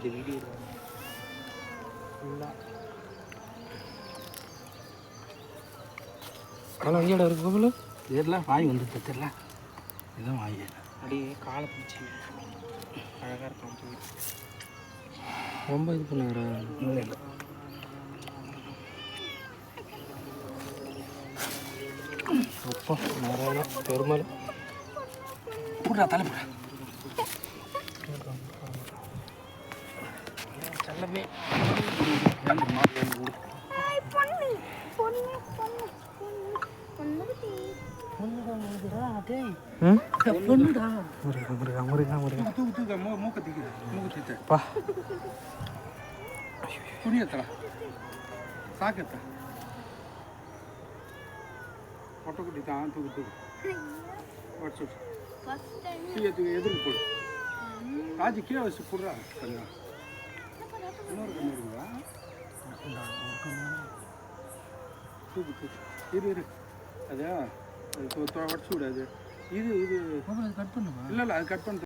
இது வீடியோ ஆனால் எங்கேடா இருக்கு கோவில் தெரியல வாய் வந்து தெரியல. இதான் வாய். அப்படியே காலை பிடிச்சி அழகாக இருக்கும் ரொம்ப இது பண்ணாரா இல்லை இல்லை. அப்பா நிறையா பெருமாள் போடுறா தலை போடுறா. செல்லமே வேண்டுமா வேண்டு பொண்ணு பொண்ணு பொண்ணு பொண்ணு பொண்ணு குட்டி. ம்? பொண்ணுடா. முருகா முருகா முருகா. முருகா தூக்கு தூக்க மூ மூக்க தூக்கிடு மூக்க தூக்க பா. துணி எத்தடா சாக்கு எத்த பொட்டக்குட்டி தான் தூக்கு தூக்கு. வச்சு ஃபர்ஸ்ட் டைம் கீழே தூக்கி எதிர்க்கு போடு. ராஜி கீழே வச்சு போடுறா இன்னொரு கண்ணு இருக்குங்களா தூக்கு இரு அது உடச்சு விடாது. இது இது கட் பண்ணுமா? இல்லை இல்லை அது கட் பண்ண